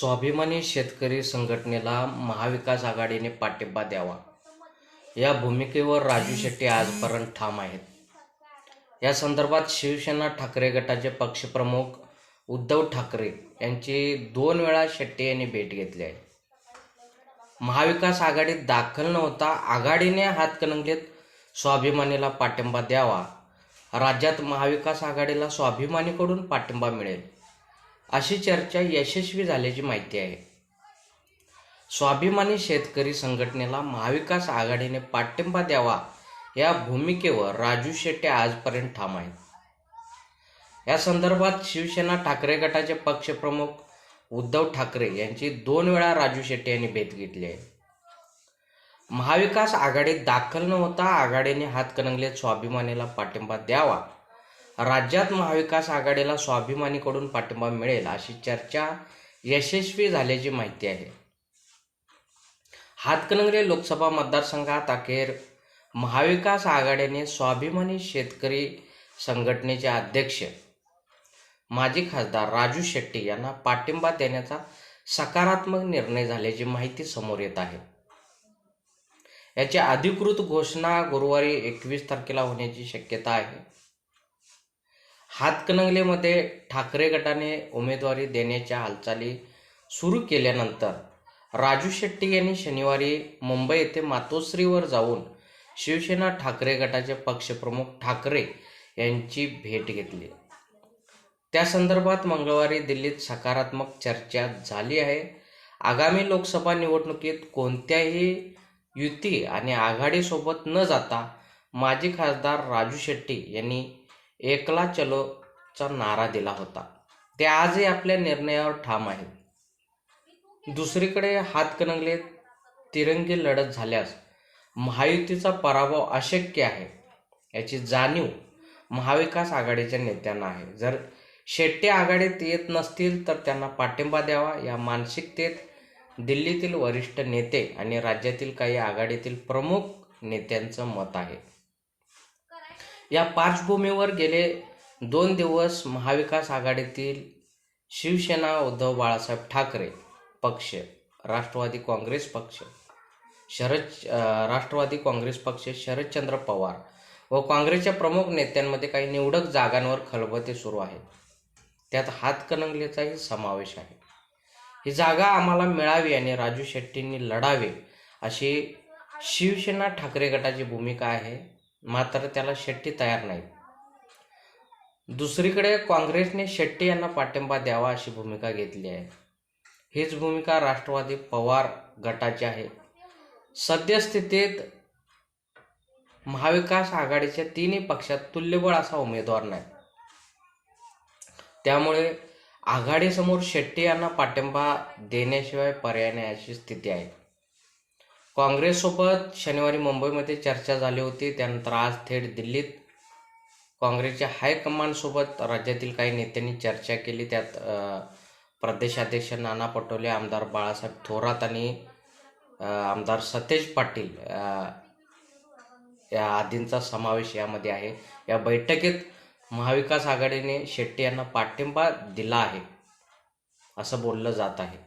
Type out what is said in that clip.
स्वाभिमानी शेतकरी संघटनेला महाविकास आघाडीने पाठिंबा द्यावा. या भूमिकेवर राजू शेट्टी आजपर्यंत ठाम आहेत. या संदर्भात शिवसेना ठाकरे गटाचे पक्षप्रमुख उद्धव ठाकरे यांची दोन वेळा शेट्टी यांनी भेट घेतली आहे. महाविकास आघाडीत दाखल न होता आघाडीने हातकणंगलेत स्वाभिमानीला पाठिंबा द्यावा. राज्यात महाविकास आघाडीला स्वाभिमानीकडून पाठिंबा मिळेल. अशी चर्चा यशस्वी झाल्याची माहिती आहे. स्वाभिमानी शेतकरी संघटनेला महाविकास आघाडीने पाठिंबा द्यावा या भूमिकेवर राजू शेट्टे आजपर्यंत ठाम आहेत. या संदर्भात शिवसेना ठाकरे गटाचे पक्षप्रमुख उद्धव ठाकरे यांची दोन वेळा राजू शेट्टे यांनी भेट घेतली आहे. महाविकास आघाडीत दाखल न होता आघाडीने हातकणंगलेत स्वाभिमानीला पाठिंबा द्यावा राज्यात महाविकास आघाडीला स्वाभिमानीकडून पाठिंबा मिळेल अशी चर्चा यशस्वी झाल्याची माहिती आहे. हातकणंगले लोकसभा मतदारसंघात अखेर महाविकास आघाडीने स्वाभिमानी शेतकरी संघटनेचे अध्यक्ष माजी खासदार राजू शेट्टी यांना पाठिंबा देण्याचा सकारात्मक निर्णय झाल्याची माहिती समोर येत आहे. याची अधिकृत घोषणा गुरुवारी एकवीस तारखेला होण्याची शक्यता आहे. हातकणंगलेमध्ये ठाकरे गटाने उमेदवारी देण्याच्या हालचाली सुरू केल्यानंतर राजू शेट्टी यांनी शनिवारी मुंबई येथे मातोश्रीवर जाऊन शिवसेना ठाकरे गटाचे पक्षप्रमुख ठाकरे यांची भेट घेतली. त्या संदर्भात मंगळवारी दिल्लीत सकारात्मक चर्चा झाली आहे. आगामी लोकसभा निवडणुकीत कोणत्याही युती आणि आघाडीसोबत न जाता माजी खासदार राजू शेट्टी यांनी एकला चलोचा नारा दिला होता. ते आजही आपल्या निर्णयावर ठाम आहेत दुसरीकडे हातकणंगले तिरंगी लढत झाल्यास महायुतीचा पराभव अशक्य आहे याची जाणीव महाविकास आघाडीच्या नेत्यांना आहे. जर शेट्टी आघाडीत येत नसतील तर त्यांना पाठिंबा द्यावा या मानसिकतेत दिल्लीतील वरिष्ठ नेते आणि राज्यातील काही आघाडीतील प्रमुख नेत्यांचं मत आहे. या पार्श्वभूमीवर गेले दोन दिवस महाविकास आघाडीतील शिवसेना उद्धव बाळासाहेब ठाकरे पक्ष राष्ट्रवादी काँग्रेस पक्ष शरद राष्ट्रवादी काँग्रेस पक्ष शरदचंद्र पवार व काँग्रेसच्या प्रमुख नेत्यांमध्ये काही निवडक जागांवर खलबते सुरू आहेत. त्यात हातकणंगलेचाही समावेश आहे. ही जागा आम्हाला मिळावी आणि राजू शेट्टींनी लढावे अशी शिवसेना ठाकरे गटाची भूमिका आहे. मात्र त्याला शेट्टी तयार नाहीत दुसरीकडे काँग्रेसने शेट्टी यांना पाठिंबा द्यावा अशी भूमिका घेतली आहे. हीच भूमिका राष्ट्रवादी पवार गटाची आहे. सद्यस्थितीत महाविकास आघाडीच्या तिन्ही पक्षात तुल्यबळ असा उमेदवार नाही. त्यामुळे आघाडीसमोर शेट्टी यांना पाठिंबा देण्याशिवाय पर्याय नाही अशी स्थिती आहे. काँग्रेससोबत शनिवारी मुंबईमध्ये चर्चा झाली होती. त्यानंतर आज थेट दिल्लीत काँग्रेसच्या हायकमांडसोबत राज्यातील काही नेत्यांनी चर्चा केली. त्यात प्रदेशाध्यक्ष नाना पटोले आमदार बाळासाहेब थोरात आणि आमदार सतेज पाटील या आदींचा समावेश यामध्ये आहे. या बैठकीत महाविकास आघाडीने शेट्टी यांना पाठिंबा दिला आहे असं बोललं जात आहे.